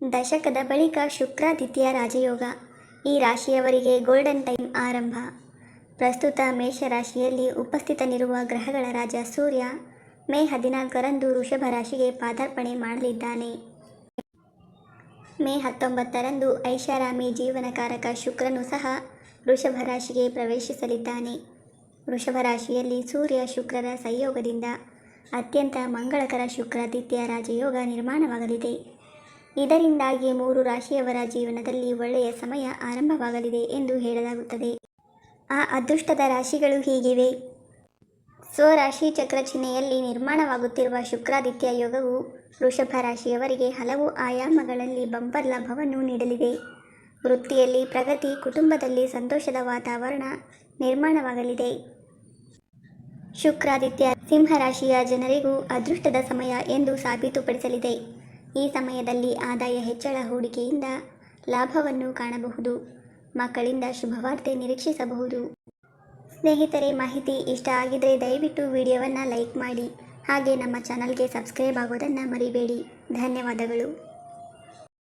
ದಶಕದ ಬಳಿಕ ಶುಕ್ರಾದಿತ್ಯ ರಾಜಯೋಗ. ಈ ರಾಶಿಯವರಿಗೆ ಗೋಲ್ಡನ್ ಟೈಮ್ ಆರಂಭ. ಪ್ರಸ್ತುತ ಮೇಷರಾಶಿಯಲ್ಲಿ ಉಪಸ್ಥಿತನಿರುವ ಗ್ರಹಗಳ ರಾಜ ಸೂರ್ಯ ಮೇ ಹದಿನಾಲ್ಕರಂದು ವೃಷಭ ರಾಶಿಗೆ ಪಾದಾರ್ಪಣೆ ಮಾಡಲಿದ್ದಾನೆ. ಮೇ ಹತ್ತೊಂಬತ್ತರಂದು ಐಷಾರಾಮಿ ಜೀವನಕಾರಕ ಶುಕ್ರನು ಸಹ ವೃಷಭ ರಾಶಿಗೆ ಪ್ರವೇಶಿಸಲಿದ್ದಾನೆ. ವೃಷಭ ರಾಶಿಯಲ್ಲಿ ಸೂರ್ಯ ಶುಕ್ರರ ಸಂಯೋಗದಿಂದ ಅತ್ಯಂತ ಮಂಗಳಕರ ಶುಕ್ರಾದಿತ್ಯ ರಾಜಯೋಗ ನಿರ್ಮಾಣವಾಗಲಿದೆ. ಇದರಿಂದಾಗಿ ಮೂರು ರಾಶಿಯವರ ಜೀವನದಲ್ಲಿ ಒಳ್ಳೆಯ ಸಮಯ ಆರಂಭವಾಗಲಿದೆ ಎಂದು ಹೇಳಲಾಗುತ್ತದೆ. ಆ ಅದೃಷ್ಟದ ರಾಶಿಗಳು ಹೀಗಿವೆ. ಸ್ವರಾಶಿ ಚಕ್ರ ಚಿಹ್ನೆಯಲ್ಲಿ ನಿರ್ಮಾಣವಾಗುತ್ತಿರುವ ಶುಕ್ರಾದಿತ್ಯ ಯೋಗವು ವೃಷಭ ರಾಶಿಯವರಿಗೆ ಹಲವು ಆಯಾಮಗಳಲ್ಲಿ ಬಂಪರ್ ಲಾಭವನ್ನು ನೀಡಲಿದೆ. ವೃತ್ತಿಯಲ್ಲಿ ಪ್ರಗತಿ, ಕುಟುಂಬದಲ್ಲಿ ಸಂತೋಷದ ವಾತಾವರಣ ನಿರ್ಮಾಣವಾಗಲಿದೆ. ಶುಕ್ರಾದಿತ್ಯ ಸಿಂಹರಾಶಿಯ ಜನರಿಗೂ ಅದೃಷ್ಟದ ಸಮಯ ಎಂದು ಸಾಬೀತುಪಡಿಸಲಿದೆ. ಈ ಸಮಯದಲ್ಲಿ ಆದಾಯ ಹೆಚ್ಚಳ ಹೂಡಿಕೆಯಿಂದ ಲಾಭವನ್ನು ಕಾಣಬಹುದು. ಮಕ್ಕಳಿಂದ ಶುಭವಾರ್ತೆ ನಿರೀಕ್ಷಿಸಬಹುದು. ಸ್ನೇಹಿತರೆ, ಮಾಹಿತಿ ಇಷ್ಟ ಆಗಿದ್ರೆ ದಯವಿಟ್ಟು ವಿಡಿಯೋವನ್ನು ಲೈಕ್ ಮಾಡಿ. ಹಾಗೆ ನಮ್ಮ ಚಾನಲ್ಗೆ ಸಬ್ಸ್ಕ್ರೈಬ್ ಆಗೋದನ್ನು ಮರಿಬೇಡಿ. ಧನ್ಯವಾದಗಳು.